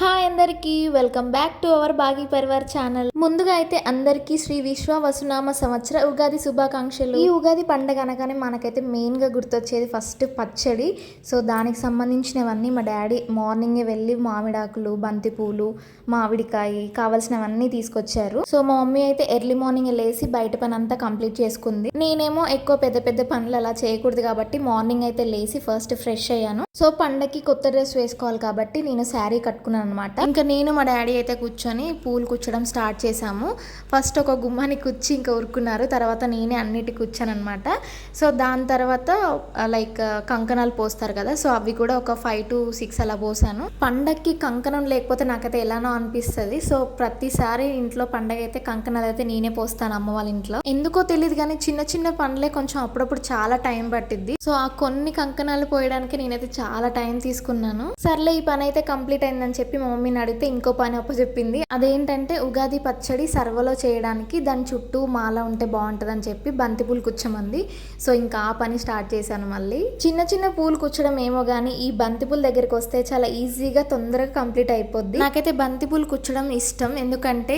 Hi అందరికీ welcome back to our Bagi Parivar channel. ముందుగా అయితే అందరికీ శ్రీ విశ్వ వసునామ సంవత్సర ఉగాది శుభాకాంక్షలు. ఈ ఉగాది పండగ అనగానే మనకైతే మెయిన్గా గుర్తొచ్చేది ఫస్ట్ పచ్చడి. సో దానికి సంబంధించినవన్నీ మా డాడీ మార్నింగే వెళ్ళి మామిడాకులు బంతిపూలు మామిడికాయ కావాల్సినవన్నీ తీసుకొచ్చారు. సో మా మమ్మీ అయితే ఎర్లీ మార్నింగ్ లేసి బయట పని అంతా కంప్లీట్ చేసుకుంది. నేనేమో ఎక్కువ పెద్ద పెద్ద పనులు అలా చేయకూడదు కాబట్టి మార్నింగ్ అయితే లేసి ఫస్ట్ ఫ్రెష్ అయ్యాను. సో పండగకి కొత్త డ్రెస్ వేసుకోవాలి కాబట్టి నేను శారీ కట్టుకున్నాను. అనమాట ఇంకా నేను మా డాడీ అయితే కూర్చొని పూలు కూర్చోడం స్టార్ట్ చేశాము. ఫస్ట్ ఒక గుమ్మానికి కూర్చి ఇంకా ఉరుకున్నారు తర్వాత నేనే అన్నిటి కూర్చాను అనమాట సో దాని తర్వాత లైక్ కంకణాలు పోస్తారు కదా సో అవి కూడా ఒక ఫైవ్ టు సిక్స్ అలా పోసాను. పండగకి కంకణం లేకపోతే నాకైతే ఎలానో అనిపిస్తుంది. సో ప్రతిసారి ఇంట్లో పండగ అయితే కంకణాలు అయితే నేనే పోస్తాను అమ్మ వాళ్ళ ఇంట్లో. ఎందుకో తెలియదు కానీ చిన్న చిన్న పనులే కొంచెం అప్పుడప్పుడు చాలా టైం పట్టిద్ది. సో ఆ కొన్ని కంకణాలు పోయడానికి నేనైతే చాలా టైం తీసుకున్నాను. సర్లే ఈ పని అయితే కంప్లీట్ అయిందని చెప్పి మా మమ్మీని అడిగితే ఇంకో పని అప్పచెప్పింది అదేంటంటే ఉగాది పచ్చడి సర్వలో చేయడానికి దాని చుట్టూ మాల ఉంటే బాగుంటుంది అని చెప్పి బంతి పూలు సో ఇంకా ఆ పని స్టార్ట్ చేశాను మళ్ళీ. చిన్న చిన్న పూలు కూర్చడం ఏమో కానీ ఈ బంతి పూల దగ్గరికి వస్తే చాలా ఈజీగా తొందరగా కంప్లీట్ అయిపోద్ది. నాకైతే బంతి పూలు ఇష్టం. ఎందుకంటే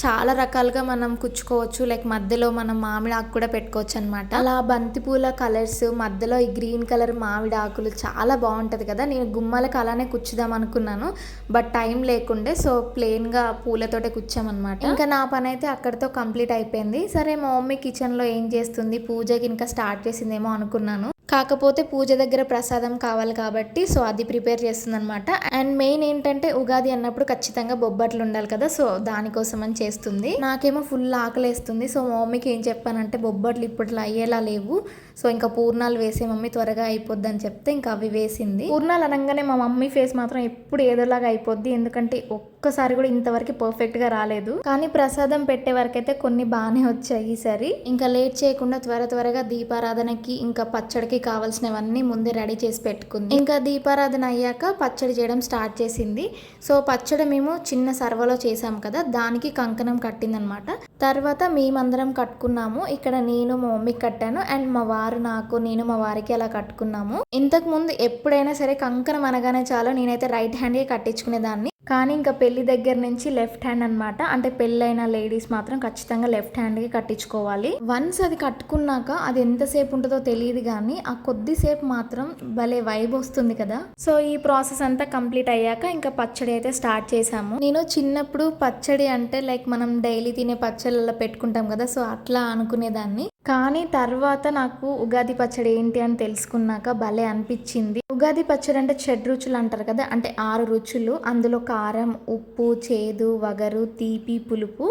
చాలా రకాలుగా మనం కుచ్చుకోవచ్చు. లైక్ మధ్యలో మనం మామిడి ఆకు కూడా పెట్టుకోవచ్చు అనమాట అలా బంతిపూల కలర్స్ మధ్యలో ఈ గ్రీన్ కలర్ మామిడి ఆకులు చాలా బాగుంటది కదా. నేను గుమ్మలకు అలానే కుచ్చుదాం అనుకున్నాను. బట్ టైం లేకుండే సో ప్లెయిన్గా పూలతోటే కుచ్చామన్నమాట ఇంకా నా పని అయితే అక్కడితో కంప్లీట్ అయిపోయింది. సరే మా మమ్మీ కిచెన్లో ఏం చేస్తుంది? పూజకి ఇంకా స్టార్ట్ చేసిందేమో అనుకున్నాను. కాకపోతే పూజ దగ్గర ప్రసాదం కావాలి కాబట్టి సో అది ప్రిపేర్ చేస్తుందనమాట అండ్ మెయిన్ ఏంటంటే ఉగాది అన్నప్పుడు ఖచ్చితంగా బొబ్బట్లు ఉండాలి కదా సో దానికోసం అని చేస్తుంది. నాకేమో ఫుల్ ఆకలేస్తుంది సో మా మమ్మీకి ఏం చెప్పానంటే బొబ్బట్లు ఇప్పట్లో అయ్యేలా లేవు సో ఇంకా పూర్ణాలు వేసే మమ్మీ త్వరగా అయిపోద్ది అని చెప్తే ఇంకా అవి వేసింది. పూర్ణాలు అనగానే మా మమ్మీ ఫేస్ మాత్రం ఎప్పుడు ఏదోలాగా అయిపోద్ది ఎందుకంటే ఒక్కసారి కూడా ఇంతవరకు పర్ఫెక్ట్గా రాలేదు. కానీ ప్రసాదం పెట్టే వరకైతే కొన్ని బాగానే వచ్చాయి ఈసారి ఇంకా లేట్ చేయకుండా త్వర త్వరగా దీపారాధనకి ఇంకా పచ్చడికి కావాల్సినవన్నీ ముందే రెడీ చేసి పెట్టుకుంది. ఇంకా దీపారాధన అయ్యాక పచ్చడి చేయడం స్టార్ట్ చేసింది. సో పచ్చడి మేము చిన్న సర్వలో చేసాం కదా దానికి కంకణం కట్టిందనమాట. తర్వాత మేమందరం కట్టుకున్నాము. ఇక్కడ నేను మా మమ్మీకి కట్టాను. అండ్ మా వారు నాకు నేను మా వారికి అలా కట్టుకున్నాము. ఇంతకు ముందు ఎప్పుడైనా సరే కంకణం అనగానే చాలు. నేనైతే రైట్ హ్యాండ్గా కట్టించుకునేదాన్ని. కానీ ఇంకా పెళ్ళి దగ్గర నుంచి లెఫ్ట్ హ్యాండ్ అనమాట అంటే పెళ్ళైన లేడీస్ మాత్రం ఖచ్చితంగా లెఫ్ట్ హ్యాండ్కి కట్టించుకోవాలి. వన్స్ అది కట్టుకున్నాక అది ఎంతసేపు ఉంటుందో తెలియదు కానీ ఆ కొద్దిసేపు మాత్రం భలే వైబ్ వస్తుంది కదా. సో ఈ ప్రాసెస్ అంతా కంప్లీట్ అయ్యాక ఇంకా పచ్చడి అయితే స్టార్ట్ చేసాము నేను చిన్నప్పుడు పచ్చడి అంటే లైక్ మనం డైలీ తినే పచ్చళ్ళలో పెట్టుకుంటాం కదా సో అట్లా అనుకునేదాన్ని. కానీ తర్వాత నాకు ఉగాది పచ్చడి ఏంటి అని తెలుసుకున్నాక భలే అనిపించింది. ఉగాది పచ్చడి అంటే చెడ్ రుచులు అంటారు కదా అంటే ఆరు రుచులు. అందులో కారం ఉప్పు చేదు వగరు తీపి పులుపు.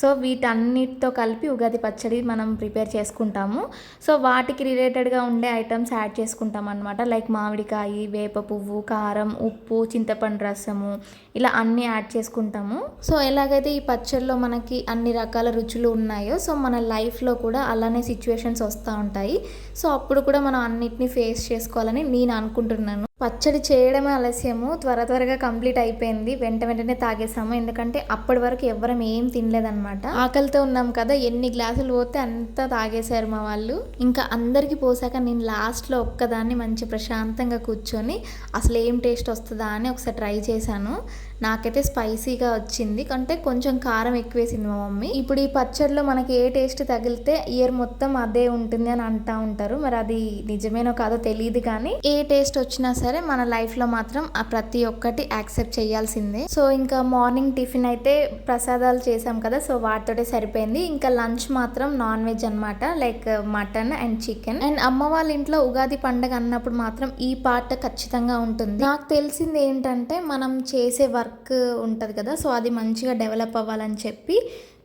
సో వీటన్నిటితో కలిపి ఉగాది పచ్చడి మనం ప్రిపేర్ చేసుకుంటాము. సో వాటికి రిలేటెడ్గా ఉండే ఐటమ్స్ యాడ్ చేసుకుంటాం అనమాట లైక్ మామిడికాయ వేప పువ్వు కారం ఉప్పు చింతపండు రసము ఇలా అన్నీ యాడ్ చేసుకుంటాము. సో ఎలాగైతే ఈ పచ్చడిలో మనకి అన్ని రకాల రుచులు ఉన్నాయో సో మన లైఫ్లో కూడా అలా అలానే సిచ్యువేషన్స్ వస్తూ ఉంటాయి. సో అప్పుడు కూడా మనం అన్నిటిని ఫేస్ చేసుకోవాలని నేను అనుకుంటున్నాను. పచ్చడి చేయడమే ఆలస్యము. త్వర త్వరగా కంప్లీట్ అయిపోయింది. వెంట వెంటనే తాగేసాము. ఎందుకంటే అప్పటి వరకు ఎవరం ఏం తినలేదన్నమాట. ఆకలితో ఉన్నాం కదా ఎన్ని గ్లాసులు పోతే అంతా తాగేశారు మా వాళ్ళు. ఇంకా అందరికీ పోసాక నేను లాస్ట్లో ఒక్కదాన్ని మంచి ప్రశాంతంగా కూర్చొని అసలు ఏం టేస్ట్ వస్తుందా అని ఒకసారి ట్రై చేశాను. నాకైతే స్పైసీగా వచ్చింది. అంటే కొంచెం కారం ఎక్కువేసింది మా మమ్మీ. ఇప్పుడు ఈ పచ్చడిలో మనకి ఏ టేస్ట్ తగిలితే ఇయర్ మొత్తం అదే ఉంటుంది అని అంటా ఉంటారు. మరి అది నిజమేనో కాదో తెలియదు కానీ ఏ టేస్ట్ వచ్చినా సరే మన లైఫ్లో మాత్రం ఆ ప్రతి ఒక్కటి యాక్సెప్ట్ చేయాల్సిందే. సో ఇంకా మార్నింగ్ టిఫిన్ అయితే ప్రసాదాలు చేసాం కదా సో వాటితోటే సరిపోయింది. ఇంకా లంచ్ మాత్రం నాన్ వెజ్ అనమాట like mutton and chicken. And అమ్మ వాళ్ళ ఇంట్లో ఉగాది పండగ అన్నప్పుడు మాత్రం ఈ పాట ఖచ్చితంగా ఉంటుంది. నాకు తెలిసింది ఏంటంటే మనం చేసే వర్క్ ఉంటుంది కదా సో అది మంచిగా డెవలప్ అవ్వాలని చెప్పి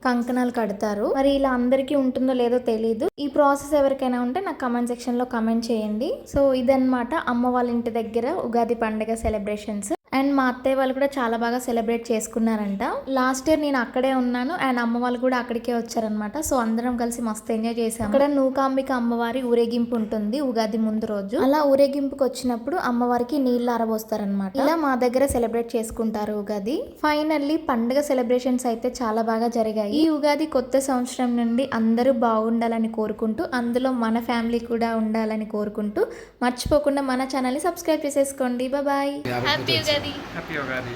కంకణాలు కడతారు. మరి ఇలా అందరికీ ఉంటుందో లేదో తెలియదు ఈ ప్రాసెస్ ఎవరికైనా ఉంటే నాకు కమెంట్ సెక్షన్లో కమెంట్ చేయండి. సో ఇదన్నమాట అమ్మ వాళ్ళ ఇంటి దగ్గర ఉగాది పండుగ సెలబ్రేషన్స్. మా అత్తయ్య వాళ్ళు కూడా చాలా బాగా సెలబ్రేట్ చేసుకున్నారంట. లాస్ట్ ఇయర్ నేను అక్కడే ఉన్నాను అండ్ అమ్మ వాళ్ళు కూడా అక్కడికే వచ్చారనమాట సో అందరం కలిసి మస్తు ఎంజాయ్ చేసాం అక్కడ నూకాంబిక అమ్మవారి ఊరేగింపు ఉంటుంది ఉగాది ముందు రోజు. అలా ఊరేగింపుకి వచ్చినప్పుడు అమ్మవారికి నీళ్ళు ఆరబోస్తారనమాట ఇలా మా దగ్గర సెలబ్రేట్ చేసుకుంటారు ఉగాది. ఫైనల్లీ పండుగ సెలబ్రేషన్స్ అయితే చాలా బాగా జరిగాయి. ఈ ఉగాది కొత్త సంవత్సరం నుండి అందరూ బాగుండాలని కోరుకుంటూ అందులో మన ఫ్యామిలీ కూడా ఉండాలని కోరుకుంటూ మర్చిపోకుండా మన ఛానల్ని సబ్స్క్రైబ్ చేసేసుకోండి. Bye happy Ugadi happy Ugadi